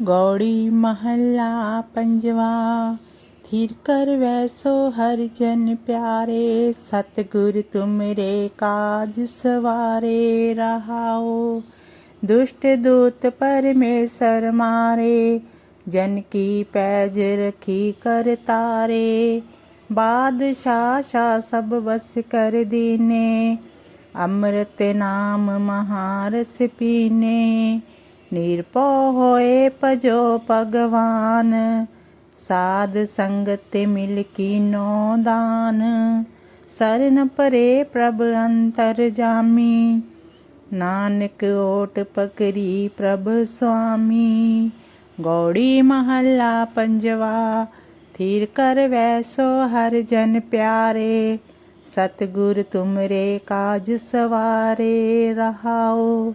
ਗੌੜੀ ਮਹੱਲਾ ਪੰਜਵਾ ਥਿਰ ਕਰ ਵੈਸੋ ਹਰ ਜਨ ਪਿਆਰੇ ਸਤਿਗੁਰ ਤੁਮਰੇ ਕਾਜ ਸਵਾਰੇ ਰਹਾਓ ਦੁਸ਼ਟ ਦੂਤ ਪਰਮੇਸ਼ਰ ਮਾਰੇ ਜਨ ਕੀ ਪੈਜ ਰਖੀ ਕਰ ਤਾਰੇ ਬਾਦਸ਼ਾਹ ਸ਼ਾ ਸਭ ਵਸ ਕਰ ਦੀਨੇ ਅੰਮ੍ਰਿਤ ਨਾਮ ਮਹਾਰਸ ਪੀਨੇ ਨਿਰਭਉ ਹੋਏ ਭਜੋ ਭਗਵਾਨ, ਸਾਧ ਸੰਗਤ ਮਿਲ ਕੀਨੋ ਦਾਨ। ਸਰਨ ਪਰੇ ਪ੍ਰਭ ਅੰਤਰ ਜਾਮੀ, ਨਾਨਕ ਓਟ ਪਕਰੀ ਪ੍ਰਭ ਸੁਆਮੀ। ਗੌੜੀ ਮਹੱਲਾ ਪੰਜਵਾ, ਥੀਰ ਕਰ ਵੈਸੋ ਹਰ ਜਨ ਪਿਆਰੇ, ਸਤਿਗੁਰ ਤੁਮਰੇ ਕਾਜ ਸਵਾਰੇ ਰਹਾਓ।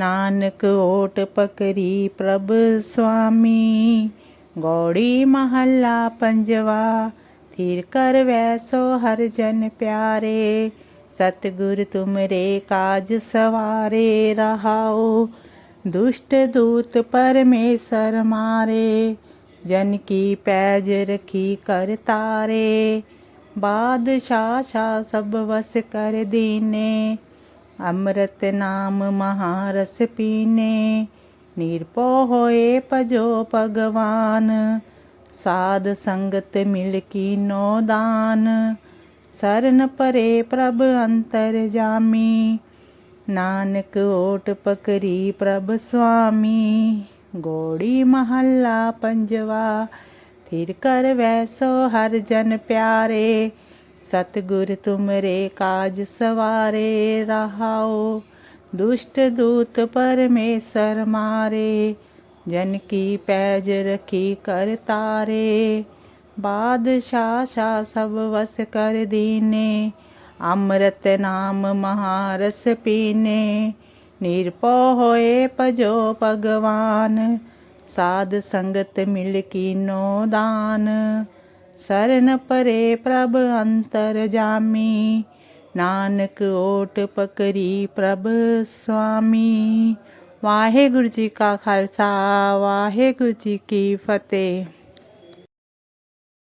ਨਾਨਕ ਓਟ ਪਕਰੀ ਪ੍ਰਭ ਸੁਆਮੀ ਗੌੜੀ ਮਹੱਲਾ ਪੰਜਵਾ, ਥਿਰ ਕਰ ਵੈਸੋ ਹਰ ਜਨ ਪਿਆਰੇ। ਸਤਿਗੁਰ ਤੁਮਰੇ ਕਾਜ ਸਵਾਰੇ, ਰਹਾਓ। ਦੁਸ਼ਟ ਦੂਤ ਪਰਮੇਸ਼ਰ ਮਾਰੇ, ਜਨ ਕੀ ਪੈਜ ਰਖੀ ਕਰ ਤਾਰੇ। ਬਾਦਸ਼ਾਹ ਸ਼ਾ ਸਭ ਵਸ ਕਰ ਦੀਨੇ ਅੰਮ੍ਰਿਤ ਨਾਮ ਮਹਾਰਸ ਪੀਨੇ ਨਿਰਭਉ ਹੋਏ ਭਜੋ ਭਗਵਾਨ ਸਾਧ ਸੰਗਤ ਮਿਲ ਕੀਨੋ ਦਾਨ ਸਰਨ ਪਰੇ ਪ੍ਰਭ ਅੰਤਰ ਜਾਮੀ ਨਾਨਕ ਓਟ ਪਕਰੀ ਪ੍ਰਭ ਸੁਆਮੀ ਗੋੜੀ ਮਹੱਲਾ ਪੰਜਵਾ ਥਿਰ ਕਰ ਵੈਸੋ ਹਰ ਜਨ ਪਿਆਰੇ ਸਤਿਗੁਰ ਤੁਮਰੇ ਕਾਜ ਸਵਾਰੇ ਰਹਾਓ, ਦੁਸ਼ਟ ਦੂਤ ਪਰਮੇਸ਼ਰ ਮਾਰੇ, ਜਨ ਕੀ ਪੈਜ ਰਖੀ ਕਰ ਤਾਰੇ, ਬਾਦਸ਼ਾਹ ਸ਼ਾ ਸਭ ਵਸ ਕਰ ਦੀਨੇ, ਅੰਮ੍ਰਿਤ ਨਾਮ ਮਹਾਰਸ ਪੀਨੇ, ਨਿਰਭਉ ਹੋਏ ਭਜੋ ਭਗਵਾਨ, ਸਾਧ ਸੰਗਤ ਮਿਲ ਕੀਨੋ ਦਾਨ। ਸਰਨ ਪਰੇ ਪ੍ਰਭ ਅੰਤਰ ਜਾਮੀ ਨਾਨਕ ਓਟ ਪਕਰੀ ਪ੍ਰਭ ਸੁਆਮੀ ਵਾਹਿਗੁਰੂ ਜੀ ਕਾ ਖਾਲਸਾ ਵਾਹਿਗੁਰੂ ਜੀ ਕੀ ਫਤਿਹ